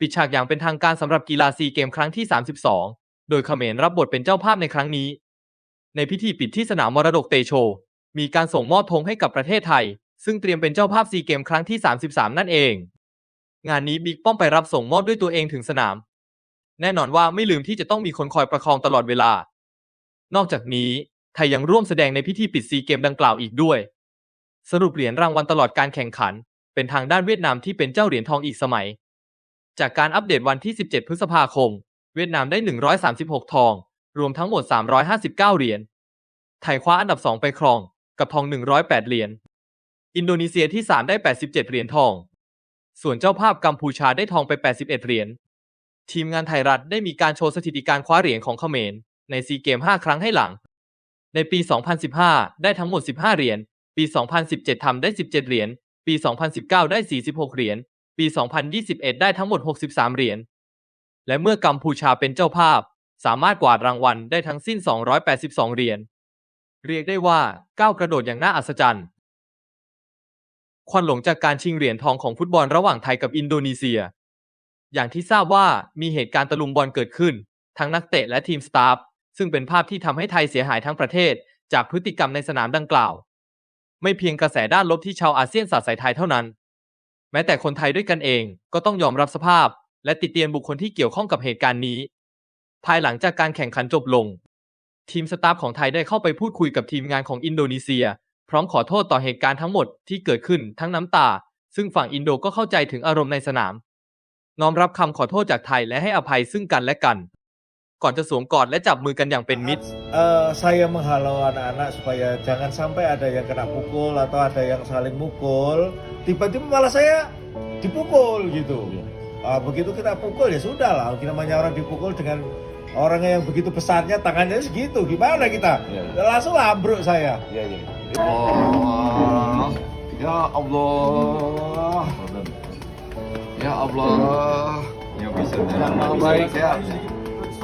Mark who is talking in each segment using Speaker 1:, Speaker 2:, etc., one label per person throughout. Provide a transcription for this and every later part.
Speaker 1: ปิดฉากอย่างเป็นทางการสำหรับกีฬาซีเกมครั้งที่ 32 โดยเขมรรับบทเป็นเจ้าภาพในครั้งนี้ ในพิธีปิดที่สนามมรดกเตโช มีการส่งมอบธงให้กับประเทศไทย ซึ่งเตรียมเป็นเจ้าภาพซีเกมครั้งที่ 33 นั่นเอง งานนี้บิ๊กป้อมไปรับส่งมอบด้วยตัวเองถึงสนาม แน่นอนว่าไม่ลืมที่จะต้องมีคนคอยประคองตลอดเวลา นอกจากนี้ไทยยังร่วมแสดงในพิธีปิดซีเกมดังกล่าวอีกด้วย สรุปเหรียญรางวัลตลอดการแข่งขัน เป็นทางด้านเวียดนามที่เป็นเจ้าเหรียญทองอีกสมัย จากการอัปเดตวันที่ 17 พฤษภาคม เวียดนามได้ 136 ทอง รวมทั้งหมด 359 เหรียญ ไทยคว้าอันดับ 2 ไปครอง กับทอง 108 เหรียญ อินโดนีเซียที่ 3 ได้ 87 เหรียญทอง ส่วนเจ้าภาพกัมพูชาได้ทองไป 81 เหรียญ ทีมงานไทยรัฐได้มีการโชว์สถิติการคว้าเหรียญของเขมร ในซีเกม 5 ครั้งให้หลัง ในปี 2015 ได้ทั้งหมด 15 เหรียญ ปี 2017 ทำได้ 17 เหรียญ ปี 2019 ได้ 46 เหรียญ ปี 2021 ได้ทั้งหมด 63 เหรียญ และเมื่อกัมพูชาเป็นเจ้าภาพ สามารถกวาดรางวัลได้ทั้งสิ้น 282 เหรียญ เรียกได้ว่าก้าวกระโดดอย่างน่าอัศจรรย์ ควันหลงจากการชิงเหรียญทองของฟุตบอลระหว่างไทยกับอินโดนีเซีย อย่างที่ทราบว่ามีเหตุการณ์ตะลุมบอลเกิดขึ้น ทั้งนักเตะและทีมสตาฟ ซึ่งเป็นภาพที่ทำให้ไทยเสียหายทั้งประเทศ จากพฤติกรรมในสนามดังกล่าว ไม่เพียงกระแสด้านลบที่ชาวอาเซียนสาดใส่ไทยเท่านั้น แม้แต่คนไทยด้วยกันเองก็ต้องยอมรับสภาพ และติดเตียนบุคคลที่เกี่ยวข้องกับเหตุการณ์นี้ ภายหลังจากการแข่งขันจบลง ทีมสตาฟของไทยได้เข้าไปพูดคุยกับทีมงานของอินโดนีเซีย พร้อมขอโทษต่อเหตุการณ์ทั้งหมดที่เกิดขึ้นทั้งน้ำตา ซึ่งฝั่งอินโดก็เข้าใจถึงอารมณ์ในสนามน้อมรับคำขอโทษจากไทยและให้อภัยซึ่งกันและกัน ก่อนจะสวมกอดและจับมือกันอย่างเป็นมิตร
Speaker 2: Eh, saya menghalau anak-anak supaya jangan sampai ada yang kena pukul atau ada yang saling mukul. Tiba-tiba malah saya dipukul gitu. Ah, begitu kita pukul ya sudah lah. Kita namanya orang dipukul dengan orang yang begitu besarnya tangannya segitu. Gimana kita?
Speaker 3: Iya.
Speaker 2: Langsung ambruk saya.
Speaker 3: Ya, ya. Allah. Ya Allah. Ya Allah.
Speaker 4: yang bisa
Speaker 3: Yang maha baik ya.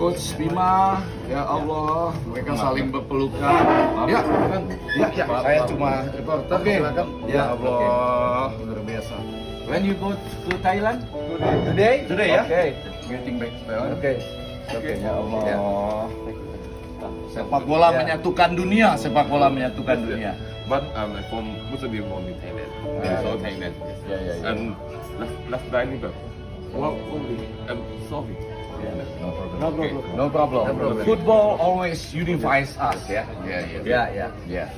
Speaker 3: Coach Bima, ya Allah, mereka saling berpelukan. Ya, ya, ya. Saya cuma reporter. Silakan. Ya Allah, luar biasa. When you go to Thailand? Today. Today ya. Okay. Getting back to Thailand. Okay. Oke, ya Allah. Sepak bola menyatukan dunia, sepak bola menyatukan dunia.
Speaker 4: But um, from Muslim in Thailand,
Speaker 3: Ah,
Speaker 4: and so
Speaker 3: yes.
Speaker 4: Thailand.
Speaker 3: Ya, ya, ya.
Speaker 4: And last last time ni well, only I'm sorry.
Speaker 3: No problem. No problem. Football always unifies us, ya. Yeah, yeah. Yeah, yeah. Yeah.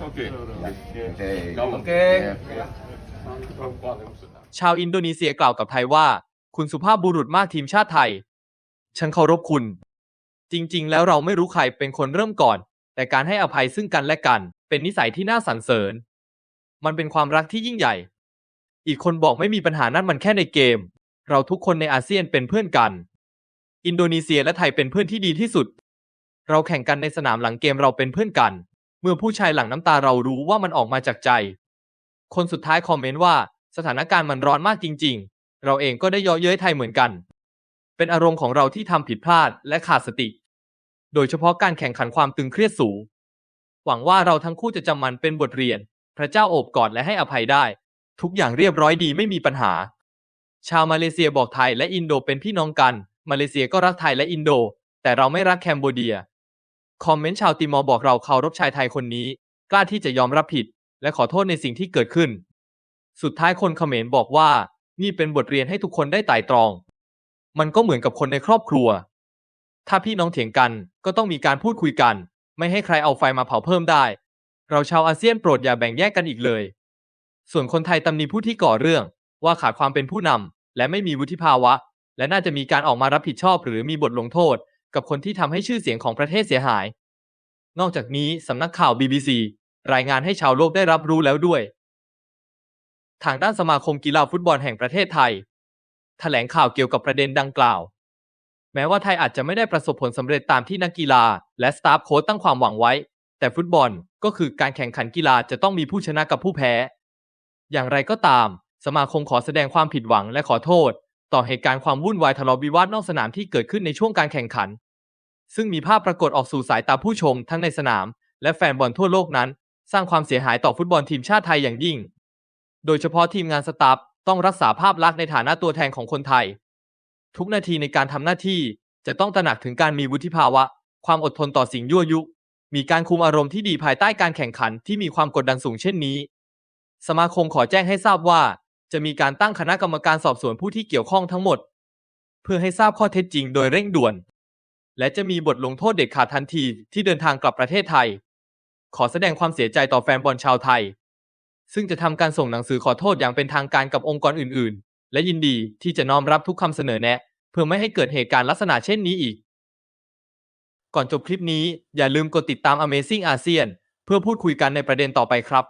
Speaker 4: Okay.
Speaker 3: Okay.
Speaker 4: Go.
Speaker 3: Okay.
Speaker 4: Yeah.
Speaker 1: ชาวอินโดนีเซียกล่าวกับไทยว่า คุณสุภาพบุรุษมากทีมชาติไทย ฉันเคารพคุณ จริง ๆ แล้วเราไม่รู้ใครเป็นคนเริ่มก่อน แต่การให้อภัยซึ่งกันและกัน เป็นนิสัยที่น่าสรรเสริญ มันเป็นความรักที่ยิ่งใหญ่ อีกคนบอกไม่มีปัญหานั่นมันแค่ในเกม เราทุกคนในอาเซียนเป็นเพื่อนกัน อินโดนีเซียและไทยเป็นเพื่อนที่ดีที่สุด เราแข่งกันในสนามหลังเกมเราเป็นเพื่อนกัน เมื่อผู้ชายหลังน้ำตาเรารู้ว่ามันออกมาจากใจ คนสุดท้ายคอมเมนต์ว่าสถานการณ์มันร้อนมากจริง ๆ เราเองก็ได้ย่อเย้ยไทยเหมือนกัน เป็นอารมณ์ของเราที่ทำผิดพลาดและขาดสติ โดยเฉพาะการแข่งขันความตึงเครียดสูง หวังว่าเราทั้งคู่จะจำมันเป็นบทเรียน พระเจ้าโอบกอดและให้อภัยได้ ทุกอย่างเรียบร้อยดีไม่มีปัญหา ชาวมาเลเซียบอกไทยและอินโดเป็นพี่น้องกัน มาเลเซียก็รักไทยและอินโด แต่เราไม่รักแคนเบเดีย คอมเมนต์ชาวติมอร์บอกเราเคารพชายไทยคนนี้ กล้าที่จะยอมรับผิด และขอโทษในสิ่งที่เกิดขึ้น สุดท้ายคนเขมรบอกว่า นี่เป็นบทเรียนให้ทุกคนได้ไต่ตรอง มันก็เหมือนกับคนในครอบครัว ถ้าพี่น้องเถียงกันก็ต้องมีการพูดคุยกัน ไม่ให้ใครเอาไฟมาเผาเพิ่มได้ เราชาวอาเซียนโปรดอย่าแบ่งแยกกันอีกเลย ส่วนคนไทยตำหนิผู้ที่ก่อเรื่อง ว่าขาดความเป็นผู้นำและไม่มีวุฒิภาวะ และน่าจะมีการออกมารับผิดชอบ หรือมีบทลงโทษ กับคนที่ทำให้ชื่อเสียงของประเทศเสียหาย นอกจากนี้สำนักข่าว BBC รายงานให้ชาวโลกได้รับรู้แล้วด้วย ทางด้านสมาคมกีฬาฟุตบอลแห่งประเทศไทย แถลงข่าวเกี่ยวกับประเด็นดังกล่าว แม้ว่าไทยอาจจะไม่ได้ประสบผลสำเร็จตามที่นักกีฬา และสตาฟโค้ชตั้งความหวังไว้ แต่ฟุตบอลก็คือการแข่งขันกีฬาจะต้องมีผู้ชนะกับผู้แพ้ อย่างไรก็ตาม สมาคมขอแสดงความผิดหวังและขอโทษ ต่อเหตุการณ์ความวุ่นวายทะเลาะวิวาทนอกสนามที่เกิดขึ้นในช่วงการแข่งขัน ซึ่งมีภาพปรากฏออกสู่สายตาผู้ชมทั้งในสนาม และแฟนบอลทั่วโลกนั้น สร้างความเสียหายต่อฟุตบอลทีมชาติไทยอย่างยิ่ง โดยเฉพาะทีมงานสตาฟต้องรักษาภาพลักษณ์ในฐานะตัวแทนของคนไทย ทุกนาทีในการทำหน้าที่จะต้องตระหนักถึงการมีวุฒิภาวะ ความอดทนต่อสิ่งยั่วยุ มีการคุมอารมณ์ที่ดีภายใต้การแข่งขันที่มีความกดดันสูงเช่นนี้ สมาคมขอแจ้งให้ทราบว่า จะมีการตั้งคณะกรรมการสอบสวนผู้ที่เกี่ยวข้องทั้งหมด เพื่อให้ทราบข้อเท็จจริงโดยเร่งด่วน และจะมีบทลงโทษเด็ดขาดทันทีที่เดินทางกลับประเทศไทย ขอแสดงความเสียใจต่อแฟนบอลชาวไทย ซึ่งจะทำการส่งหนังสือขอโทษอย่างเป็นทางการกับองค์กรอื่น ๆ และยินดีที่จะน้อมรับทุกคำเสนอแนะ เพื่อไม่ให้เกิดเหตุการณ์ลักษณะเช่นนี้อีก ก่อนจบคลิปนี้อย่าลืมกดติดตาม Amazing ASEAN เพื่อพูดคุยกันในประเด็นต่อไปครับ